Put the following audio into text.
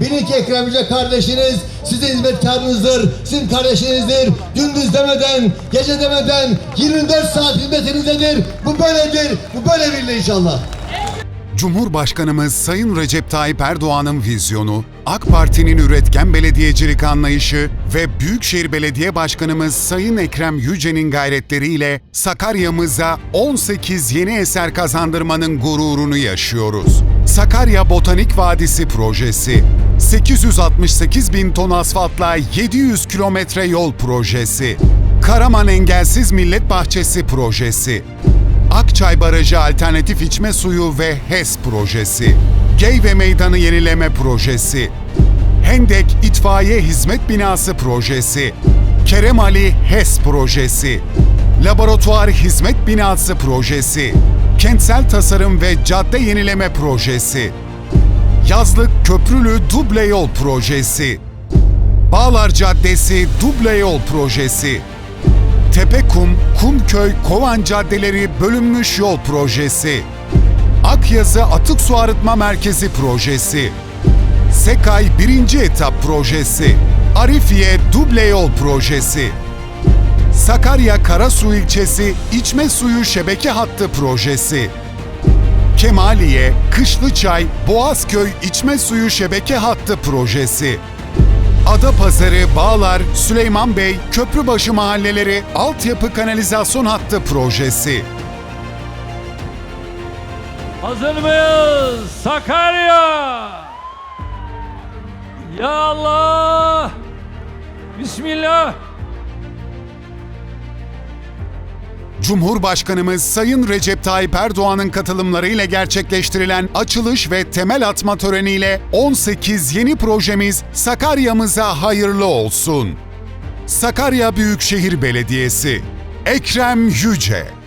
Bilin ki Ekrem Yüce kardeşiniz sizin hizmetkarınızdır, sizin kardeşinizdir. Gündüz demeden, gece demeden 24 saat hizmetinizdedir. Bu böyledir, bu böyle bilir inşallah. Cumhurbaşkanımız Sayın Recep Tayyip Erdoğan'ın vizyonu, AK Parti'nin üretken belediyecilik anlayışı ve Büyükşehir Belediye Başkanımız Sayın Ekrem Yüce'nin gayretleriyle Sakarya'mıza 18 yeni eser kazandırmanın gururunu yaşıyoruz. Sakarya Botanik Vadisi projesi, 868 bin ton asfaltla 700 kilometre yol projesi, Karaman Engelsiz Millet Bahçesi projesi, Akçay Barajı Alternatif İçme Suyu ve HES projesi, Geyve Meydanı Yenileme projesi, Hendek İtfaiye Hizmet Binası projesi, Kerem Ali HES projesi, Laboratuvar Hizmet Binası projesi, Kentsel Tasarım ve Cadde Yenileme projesi, Yazlık Köprülü Duble Yol projesi, Bağlar Caddesi Duble Yol projesi, Tepekum, Kumköy, Kovan caddeleri bölünmüş yol projesi. Akyazı Atık Su Arıtma Merkezi projesi. Sekay 1. etap projesi. Arifiye duble yol projesi. Sakarya Karasu ilçesi içme suyu şebeke hattı projesi. Kemaliye, Kışlıçay, Boğazköy içme suyu şebeke hattı projesi. Adapazarı, Bağlar, Süleyman Bey, Köprübaşı mahalleleri altyapı kanalizasyon hattı projesi. Hazır mıyız? Sakarya! Ya Allah! Bismillah! Cumhurbaşkanımız Sayın Recep Tayyip Erdoğan'ın katılımlarıyla gerçekleştirilen açılış ve temel atma töreniyle 18 yeni projemiz Sakarya'mıza hayırlı olsun. Sakarya Büyükşehir Belediyesi Ekrem Yüce